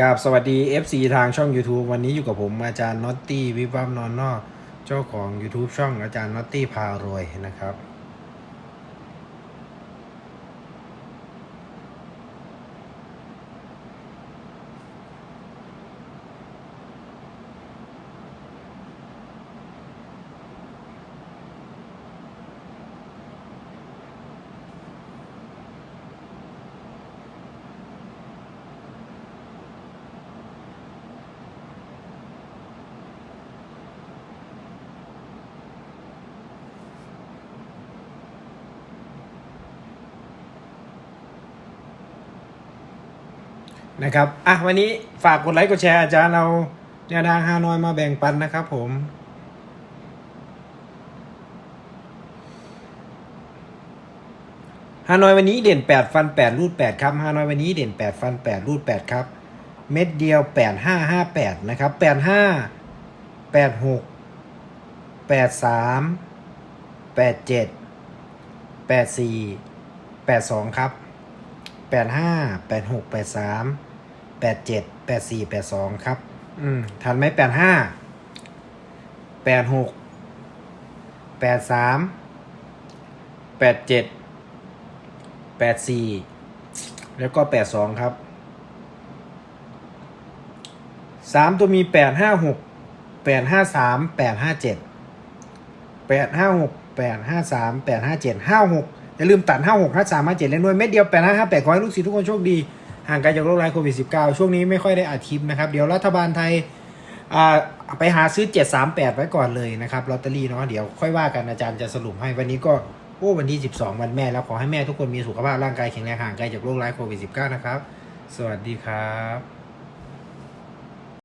กับสวัสดี FC ทางช่อง YouTube วันนี้อยู่กับผมอาจารย์น็อตตี้วิบวับนอนนอก เจ้าของ YouTube ช่องอาจารย์น็อตตี้พารวยนะครับ นะครับอะวันนี้ฝากกดไลค์กดแชร์อาจารย์เราแนวทางฮานอยมาแบ่งปันนะครับผมฮานอยวันนี้เด่น 8 ฟัน 8 รูด 8 ครับฮานอยวันนี้เด่น 8 ฟัน 8 รูด 8 ครับ เม็ดเดียว 8 5 5 8 นะครับ 8 5 8 6 8 3 8 7 8 4 8 2 ครับแปดห้า แปดหกแปดสามแปดเจ็ดแปดสี่แปดสองครับ อืม ทันไหมแปดห้าแปดหกแปดสามแปดเจ็ดแปดสี่แล้วก็แปดสองครับสามตัวมีแปดห้าหกแปดห้าสามแปดห้าเจ็ดแปดห้าหกแปดห้าสามแปดห้าเจ็ดห้าหกอย่าลืมตัดห้าหกห้าสามห้าเจ็ดเล่นด้วยเม็ดเดียวแปดห้าห้าแปดขอให้ลูกศิษย์ทุกคนโชคดี ห่างไกลจากโรคร้ายโควิด -19 ช่วงนี้ไม่ค่อยได้อัดคลิปนะครับ เดี๋ยวรัฐบาลไทยไปหาซื้อ 738 ไว้ก่อนเลยนะครับลอตเตอรี่เนาะเดี๋ยวค่อยว่ากันอาจารย์จะสรุปให้วันนี้ก็โอ้วันที่ 12 วันแม่แล้ว ขอให้แม่ทุกคนมีสุขภาพร่างกายแข็งแรงห่างไกลจากโรคร้ายโควิด -19 นะครับ สวัสดีครับ